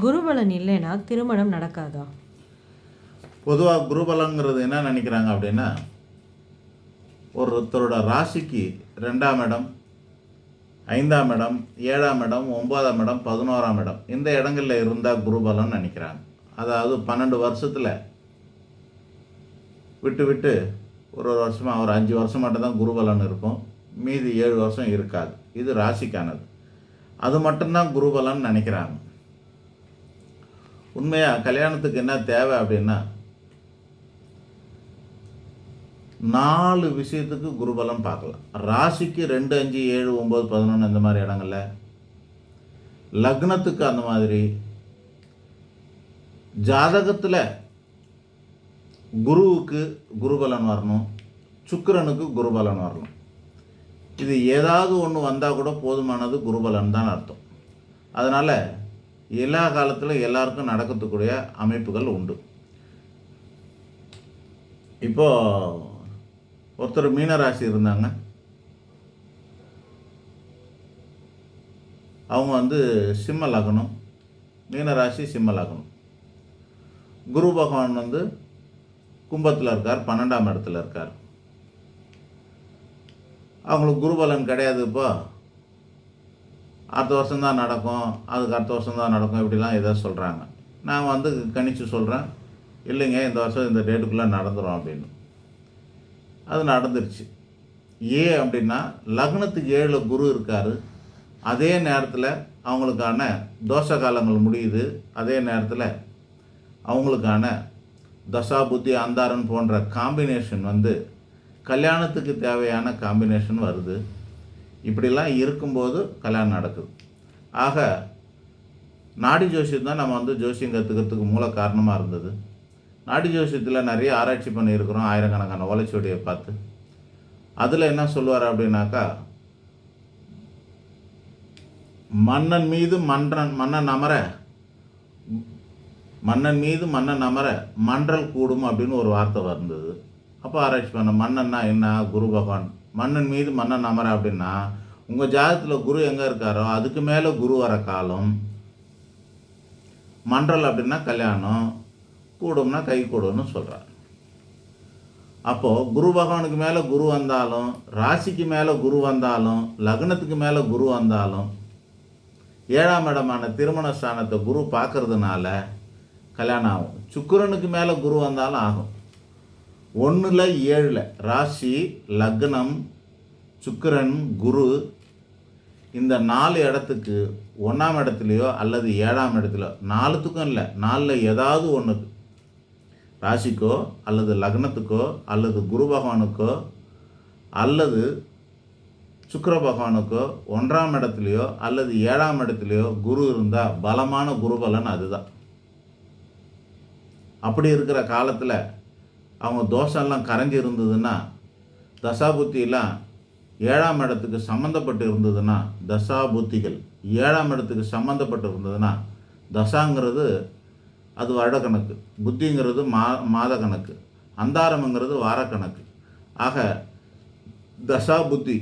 குருபலன் இல்லைன்னா திருமணம் நடக்காதா? பொதுவாக குருபலங்கிறது என்ன நினைக்கிறாங்க அப்படின்னா ஒருத்தரோட ராசிக்கு ரெண்டாம் இடம் ஐந்தாம் இடம் ஏழாம் இடம் ஒன்பதாம் இடம் பதினோராம் இடம். இந்த இடங்களில் இருந்தால் குருபலம்னு நினைக்கிறாங்க. அதாவது பன்னெண்டு வருஷத்தில் விட்டு விட்டு ஒரு ஒரு வருஷமாக ஒரு அஞ்சு வருஷம் மட்டும்தான் குருபலன் இருக்கும் மீதி ஏழு வருஷம் இருக்காது. இது ராசிக்கானது. அது மட்டும்தான் குருபலன் நினைக்கிறாங்க. உண்மையாக கல்யாணத்துக்கு என்ன தேவை அப்படின்னா நாலு விஷயத்துக்கு குருபலம் பார்க்கலாம். ராசிக்கு ரெண்டு அஞ்சு ஏழு ஒம்பது பதினொன்று இந்த மாதிரி இடங்கள்ல லக்னத்துக்கு அந்த மாதிரி ஜாதகத்தில் குருவுக்கு குருபலன் வரணும் சுக்கரனுக்கு குருபலன் வரணும். இது ஏதாவது ஒன்று வந்தால் கூட போதுமானது குருபலன் தான் அர்த்தம். அதனால் எல்லா காலத்திலும் எல்லாருக்கும் நடக்கக்கூடிய அமைப்புகள் உண்டு. இப்போ ஒருத்தர் மீனராசி இருந்தாங்க. அவங்க வந்து சிம்ம லக்னம் மீனராசி சிம்ம லக்னம். குரு பகவான் வந்து கும்பத்தில் இருக்கார் பன்னெண்டாம் இடத்துல இருக்கார். அவங்களுக்கு குருபலன் கிடையாது இப்போ அடுத்த வருஷம் தான் நடக்கும் அதுக்கு அடுத்த வருஷம் தான் நடக்கும் இப்படிலாம் எதோ சொல்கிறாங்க நான் வந்து கணிச்சு சொல்கிறேன் இல்லைங்க இந்த வருஷம் இந்த டேட்டுக்குள்ளே நடந்துடும் அப்படின்னு. அது நடந்துருச்சு. ஏன் அப்படின்னா லக்னத்துக்கு ஏழில் குரு இருக்கார். அதே நேரத்தில் அவங்களுக்கான தோஷ காலங்கள் முடியுது. அதே நேரத்தில் அவங்களுக்கான தசா புத்தி அந்தாரன் போன்ற காம்பினேஷன் வந்து கல்யாணத்துக்கு தேவையான காம்பினேஷன் வருது. இப்படிலாம் இருக்கும்போது கல்யாணம் நடக்குது. ஆக நாடி ஜோசியம் தான் நம்ம வந்து ஜோசியம் கற்றுக்கிறதுக்கு மூல காரணமாக இருந்தது. நாடி ஜோசியத்தில் நிறைய ஆராய்ச்சி பண்ணியிருக்கிறோம் ஆயிரக்கணக்கான ஓலைச்சுவடியை பார்த்து. அதில் என்ன சொல்லுவார் அப்படின்னாக்கா மன்னன் மீது மன்றன் மன்னன் அமர மன்னன் மீது மன்னன் அமர மன்றல் கூடும் அப்படின்னு ஒரு வார்த்தை வந்தது. அப்போ ஆராய்ச்சி பண்ண மன்னன்னா என்ன? குரு பகவான். மன்னன் மீது மன்னன் அமர அப்படின்னா உங்கள் ஜாதகத்தில் குரு எங்கே இருக்காரோ அதுக்கு மேலே குரு வர காலம் மன்றல் அப்படின்னா கல்யாணம் கூடும்னா கை கூடும்னு சொல்கிறார் அப்போது குரு பகவானுக்கு மேலே குரு வந்தாலும் ராசிக்கு மேலே குரு வந்தாலும் லக்னத்துக்கு மேலே குரு வந்தாலும் ஏழாம் இடமான திருமண ஸ்தானத்தை குரு பார்க்கறதுனால கல்யாணம் ஆகும். சுக்கிரனுக்கு மேலே குரு வந்தாலும் ஆகும். ஒன்றில் ஏழில் ராசி லக்னம் சுக்கிரன் குரு இந்த நாலு இடத்துக்கு ஒன்றாம் இடத்துலையோ அல்லது ஏழாம் இடத்துலையோ நாலுத்துக்கும் இல்லை நாலில் ஏதாவது ஒன்றுக்கு ராசிக்கோ அல்லது லக்னத்துக்கோ அல்லது குரு பகவானுக்கோ அல்லது சுக்கர பகவானுக்கோ ஒன்றாம் இடத்துலையோ அல்லது ஏழாம் இடத்துலையோ குரு இருந்தால் பலமான குருபலன் அதுதான். அப்படி இருக்கிற காலத்தில் அவங்க தோஷம்லாம் கரைஞ்சி இருந்ததுன்னா தசாபுத்திலாம் ஏழாம் இடத்துக்கு சம்மந்தப்பட்டு இருந்ததுன்னா தசா புத்திகள் ஏழாம் இடத்துக்கு சம்மந்தப்பட்டு இருந்ததுன்னா தசாங்கிறது அது வருடக்கணக்கு புத்திங்கிறது மா மாத கணக்கு. அந்தாரம்ங்கிறது வாரக்கணக்கு ஆக தசா புத்தி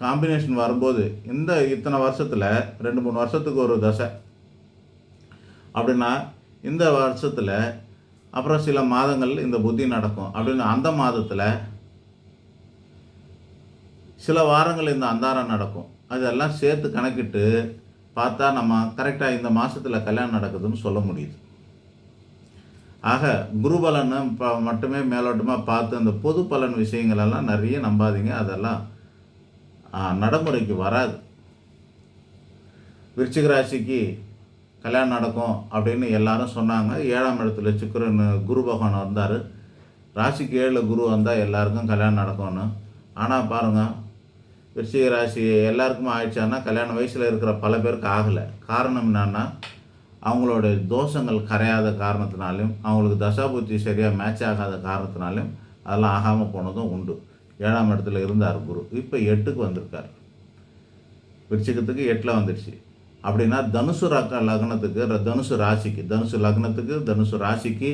காம்பினேஷன் வரும்போது இந்த இத்தனை வருஷத்தில் ரெண்டு மூணு வருஷத்துக்கு ஒரு தசை. அப்படின்னா இந்த வருஷத்தில் அப்புறம் சில மாதங்கள் இந்த புத்தி நடக்கும். அப்படின்னு அந்த மாதத்தில் சில வாரங்கள் இந்த அந்தாரம் நடக்கும். அதெல்லாம் சேர்த்து கணக்கிட்டு பார்த்தா நம்ம கரெக்டாக இந்த மாதத்தில் கல்யாணம் நடக்குதுன்னு சொல்ல முடியுது. ஆக குரு பலனை மட்டுமே மேலோட்டமாக பார்த்து அந்த பொது பலன் விஷயங்களெல்லாம் நிறைய நம்பாதீங்க. அதெல்லாம் நடைமுறைக்கு வராது. விருச்சிக ராசிக்கு கல்யாணம் நடக்கும் அப்படின்னு எல்லாரும் சொன்னாங்க. ஏழாம் இடத்துல சுக்கரன் குரு பகவான் வந்தார். ராசிக்கு ஏழில் குரு வந்தால் எல்லாருக்கும் கல்யாணம் நடக்கும்னு. ஆனால் பாருங்கள் விருச்சிக ராசி எல்லாருக்குமே ஆயிடுச்சான்னா கல்யாண வயசில் இருக்கிற பல பேருக்கு ஆகலை. காரணம் என்னன்னா அவங்களோட தோஷங்கள் கரையாத காரணத்தினாலையும் அவங்களுக்கு தசாபுத்தி சரியாக மேட்ச் ஆகாத காரணத்தினாலையும் அதெல்லாம் ஆகாமல் போனதும் உண்டு. ஏழாம் இடத்துல இருந்தார் குரு. இப்போ எட்டுக்கு வந்திருக்கார். விருச்சிகத்துக்கு எட்டில் வந்துடுச்சு அப்படின்னா தனுசு ரக லக்னத்துக்கு தனுசு ராசிக்கு தனுசு லக்னத்துக்கு தனுசு ராசிக்கு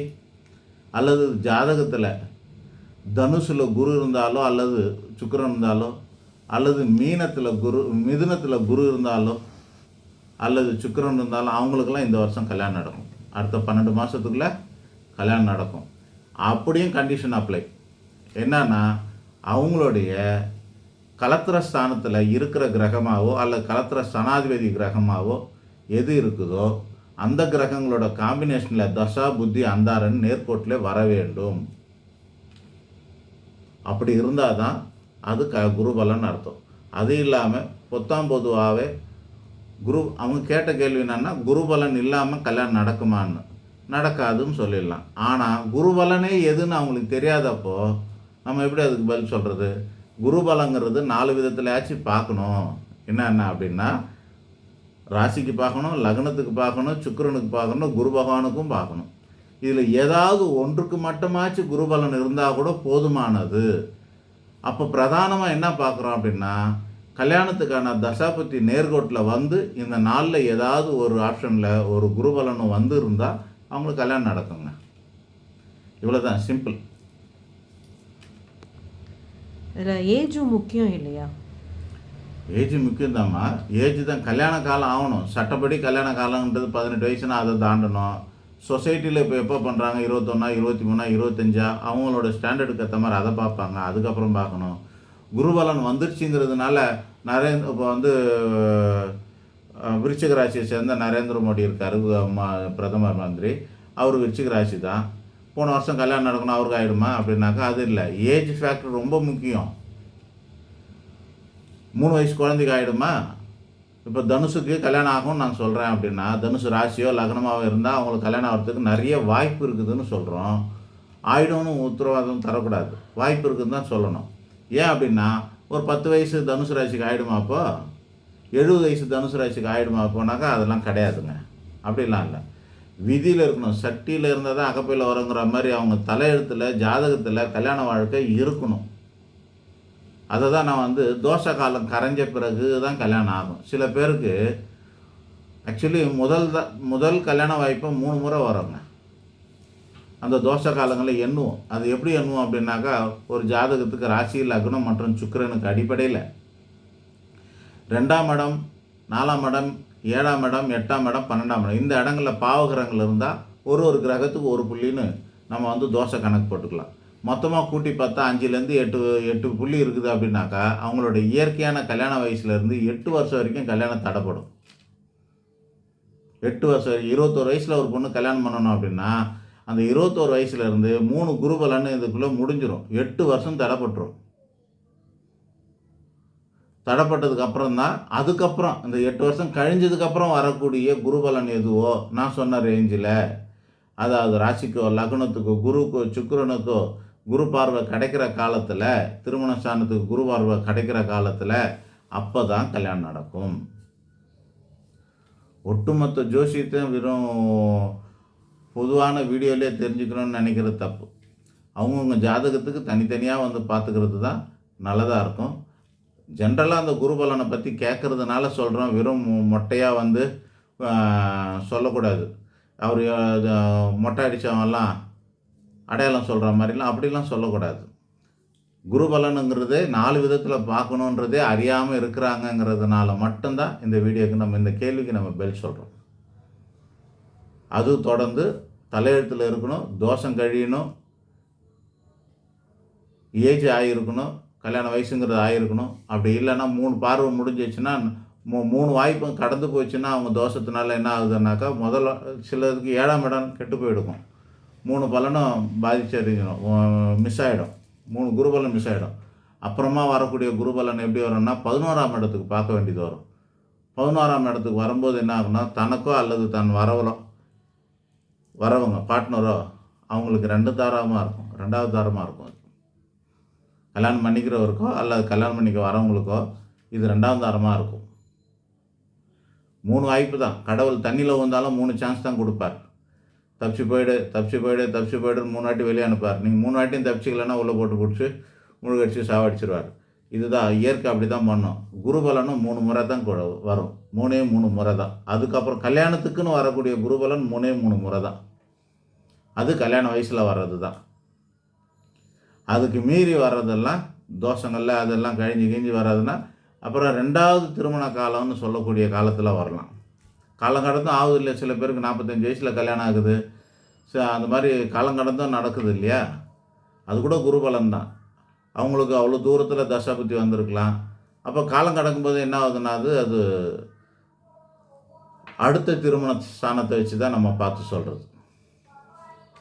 அல்லது ஜாதகத்தில் தனுசில் குரு இருந்தாலோ அல்லது சுக்கரன் இருந்தாலோ அல்லது மீனத்தில் குரு மிதுனத்தில் குரு இருந்தாலோ அல்லது சுக்கிரன் இருந்தாலும் அவங்களுக்கெல்லாம் இந்த வருஷம் கல்யாணம் நடக்கும். அடுத்த பன்னெண்டு மாதத்துக்குள்ளே கல்யாணம் நடக்கும். அப்படியும் கண்டிஷன் அப்ளை என்னன்னா அவங்களுடைய கலத்திர ஸ்தானத்தில் இருக்கிற கிரகமாகவோ அல்லது கலத்திர ஸ்தானாதிபதி கிரகமாகவோ எது இருக்குதோ அந்த கிரகங்களோட காம்பினேஷனில் தசா புத்தி அந்தாரன் நேர்கோட்டில் வர வேண்டும். அப்படி இருந்தால் தான் அது க குருபலன் அர்த்தம். அது இல்லாமல் பொத்தாம் பொதுவாகவே குரு அவங்க கேட்ட கேள்வி என்னன்னா குருபலன் இல்லாமல் கல்யாணம் நடக்குமான்னு. நடக்காதுன்னு சொல்லிடலாம். ஆனால் குருபலனே எதுன்னு அவங்களுக்கு தெரியாதப்போ நம்ம எப்படி அதுக்கு பதில் சொல்கிறது குருபலங்கிறது நாலு விதத்துலயாச்சும் பார்க்கணும். என்னென்ன அப்படின்னா ராசிக்கு பார்க்கணும் லக்னத்துக்கு பார்க்கணும் சுக்கிரனுக்கு பார்க்கணும் குரு பகவானுக்கும் பார்க்கணும். இதில் ஏதாவது ஒன்றுக்கு மட்டுமாச்சு குருபலன் இருந்தால் கூட போதுமானது. அப்போ பிரதானமாக என்ன பார்க்குறோம் அப்படின்னா கல்யாணத்துக்கான தசாபதி நேர்கோட்டில் வந்து இந்த நாளில் ஏதாவது ஒரு ஆப்ஷனில் ஒரு குருபலனும் வந்து இருந்தால் அவங்களுக்கு கல்யாணம் நடக்குங்க. இவ்வளோதான் சிம்பிள். இதில் ஏஜும் முக்கியம் இல்லையா? ஏஜ் முக்கியம்தாம்மா. ஏஜ் தான் கல்யாண காலம் ஆகணும். சட்டப்படி கல்யாண காலம்ன்றது பதினெட்டு வயசுனா அதை தாண்டணும். சொசைட்டியில் இப்போ எப்போ பண்ணுறாங்க இருபத்தொன்னா இருபத்தி மூணா இருபத்தஞ்சா? அவங்களோட ஸ்டாண்டர்டுக்கு ஏற்ற மாதிரி அதை பார்ப்பாங்க. அதுக்கப்புறம் பார்க்கணும். குருபலன் வந்துருச்சுங்கிறதுனால நரேந்திர இப்போ வந்து அஹ், விருச்சிக ராசியை சேர்ந்த நரேந்திர மோடி இருக்கார் பிரதமர் மந்திரி. அவர் விருச்சிக ராசி தான். போன வருஷம் கல்யாணம் நடக்கணும் அவருக்கு ஆகிடுமா அப்படின்னாக்கா அது இல்லை. ஏஜ் ஃபேக்டர் ரொம்ப முக்கியம். மூணு வயசு குழந்தைக்கு ஆகிடுமா இப்போ தனுஷுக்கு கல்யாணம் ஆகும்னு நான் சொல்கிறேன் அப்படின்னா தனுசு ராசியோ லக்னமாவோ இருந்தால் அவங்களுக்கு கல்யாணம் ஆகிறதுக்கு நிறைய வாய்ப்பு இருக்குதுன்னு சொல்கிறோம் ஆயிடும்னு உத்தரவாதம் தரக்கூடாது. வாய்ப்பு இருக்குதுன்னு தான் சொல்லணும். ஏன் அப்படின்னா ஒரு பத்து வயசு தனுசு ராசிக்கு ஆகிடுமா அப்போ? எழுபது வயசு தனுசு ராசிக்கு ஆகிடுமா அப்போனாக்கா அதெல்லாம் கிடையாதுங்க. அப்படிலாம் இல்லை. விதியில் இருக்கணும். சட்டியில் இருந்தால் தான் அகப்பையில் வருங்கிற மாதிரி அவங்க தலையெழுத்தில் ஜாதகத்தில் கல்யாண வாழ்க்கை இருக்கணும். அதை தான் நான் வந்து தோசை காலம் கரைஞ்ச பிறகு தான் கல்யாணம் ஆகும். சில பேருக்கு ஆக்சுவலி முதல் தான் முதல் கல்யாண வாய்ப்பு மூணு முறை வருங்க. அந்த தோசை காலங்களில் எண்ணுவோம். அது எப்படி எண்ணுவோம் அப்படின்னாக்கா ஒரு ஜாதகத்துக்கு ராசி லக்னம் மற்றும் சுக்கிரனுக்கு அடிப்படையில். ரெண்டாம் இடம் நாலாம் இடம் ஏழாம் இடம் எட்டாம் இடம் பன்னெண்டாம் இடம். இந்த இடங்களில் பாவகிரகங்கள் இருந்தால் ஒரு ஒரு கிரகத்துக்கு ஒரு புள்ளின்னு நம்ம வந்து தோசை கணக்கு போட்டுக்கலாம். மொத்தமாக கூட்டி பார்த்தா அஞ்சுலேருந்து எட்டு எட்டு புள்ளி இருக்குது அப்படின்னாக்கா அவங்களோட இயற்கையான கல்யாண வயசுலேருந்து எட்டு வருஷம் வரைக்கும் கல்யாணம் தடைப்படும். எட்டு வருஷம் வரைக்கும் இருபத்தோரு வயசில் ஒரு பொண்ணு கல்யாணம் பண்ணணும் அப்படின்னா அந்த இருபத்தோரு வயசுலேருந்து மூணு குருபலன்னு இதுக்குள்ளே முடிஞ்சிடும் எட்டு வருஷம் தடைப்பட்டுரும். தடைப்பட்டதுக்கு அப்புறம் தான் அதுக்கப்புறம் இந்த எட்டு வருஷம் கழிஞ்சதுக்கப்புறம் வரக்கூடிய குருபலன் எதுவோ நான் சொன்ன ரேஞ்சில் அதாவது ராசிக்கோ லக்னத்துக்கோ குருக்கோ சுக்கிரனுக்கோ குரு பார்வை கிடைக்கிற காலத்தில் திருமணஸ்தானத்துக்கு குரு பார்வை கிடைக்கிற காலத்தில் அப்போ தான் கல்யாணம் நடக்கும். ஒட்டுமொத்த ஜோசியத்தையும் வெறும் பொதுவான வீடியோலே தெரிஞ்சுக்கணும்னு நினைக்கிறது தப்பு. அவங்கவுங்க ஜாதகத்துக்கு தனித்தனியாக வந்து பார்த்துக்கிறது தான் நல்லதாக இருக்கும். ஜென்ரலாக அந்த குருபலனை பற்றி கேட்குறதுனால சொல்கிறோம் வெறும் மொட்டையாக வந்து சொல்லக்கூடாது. அவர் மொட்டை அடித்தவங்கெல்லாம் அடையாளம் சொல்கிற மாதிரிலாம் அப்படிலாம் சொல்லக்கூடாது. குருபலனுங்கிறதே நாலு விதத்தில் பார்க்கணுன்றதே அறியாமல் இருக்கிறாங்கங்கிறதுனால மட்டும்தான் இந்த வீடியோக்கு நம்ம இந்த கேள்விக்கு நம்ம பெல் சொல்கிறோம் அது தொடர்ந்து தலையெழுத்தில் இருக்கணும் தோஷம் கழியணும் ஏஜ் ஆகிருக்கணும் கல்யாண வயசுங்கிறது ஆகிருக்கணும் அப்படி இல்லைன்னா மூணு பார்வை முடிஞ்சிச்சுன்னா மூ மூணு வாய்ப்பும் கடந்து போச்சுன்னா அவங்க தோஷத்தினால என்ன ஆகுதுன்னாக்கா முதல்ல சிலருக்கு ஏழாம் இடம் கெட்டு போயிடுக்கும். மூணு பலனும் பாதிச்சறிஞ்சிடும் மிஸ் ஆகிடும் மூணு குருபலன் மிஸ் ஆகிடும் அப்புறமா வரக்கூடிய குருபலன் எப்படி வரும்னா பதினோராம் இடத்துக்கு பார்க்க வேண்டியது வரும். பதினோராம் இடத்துக்கு வரும்போது என்ன ஆகுனா தனக்கோ அல்லது தன் வரவலோ வரவங்க பார்ட்னரோ அவங்களுக்கு ரெண்டு தாரமாக இருக்கும். ரெண்டாவது தாரமாக இருக்கும். கல்யாணம் பண்ணிக்கிறவருக்கோ அல்லது கல்யாணம் பண்ணிக்க வரவங்களுக்கோ இது ரெண்டாவது தாரமாக இருக்கும். மூணு வாய்ப்பு தான். கடவுள் தண்ணியில் வந்தாலும் மூணு சான்ஸ் தான் கொடுப்பார். தப்பிச்சு போயிடு தப்பிச்சு போயிடு தப்பிச்சு போயிடுன்னு மூணு வாட்டி வெளியே அனுப்பார் நீங்கள் மூணு வாட்டியும் தப்பிச்சிக்கலன்னா உள்ளே போட்டு பிடிச்சி முழுகடிச்சு சாவடிச்சிருவார். இதுதான் இயற்கை அப்படி தான் பண்ணும். குருபலனும் மூணு முறை தான் வரும். மூணே மூணு முறை தான். அதுக்கப்புறம் கல்யாணத்துக்குன்னு வரக்கூடிய குருபலன் மூணே மூணு முறை தான். அது கல்யாண வயசில் வர்றது தான். அதுக்கு மீறி வர்றதெல்லாம் தோஷங்கள்ல அதெல்லாம் கழிஞ்சு கிழிஞ்சு வர்றதுன்னா அப்புறம் ரெண்டாவது திருமண காலம்னு சொல்லக்கூடிய காலத்தில் வரலாம். காலங்கடந்தும் ஆகுது இல்லை சில பேருக்கு நாற்பத்தஞ்சு வயசில் கல்யாணம் ஆகுது. ஸோ அந்த மாதிரி காலங்கடந்தும் நடக்குது இல்லையா? அது கூட குருபலன் தான் அவங்களுக்கு அவ்வளோ தூரத்தில் தசாபுத்தி வந்திருக்கலாம். அப்போ காலம் கடக்கும்போது என்ன ஆகுதுன்னா அது அது அடுத்த திருமண ஸ்தானத்தை வச்சு தான் நம்ம பார்த்து சொல்கிறது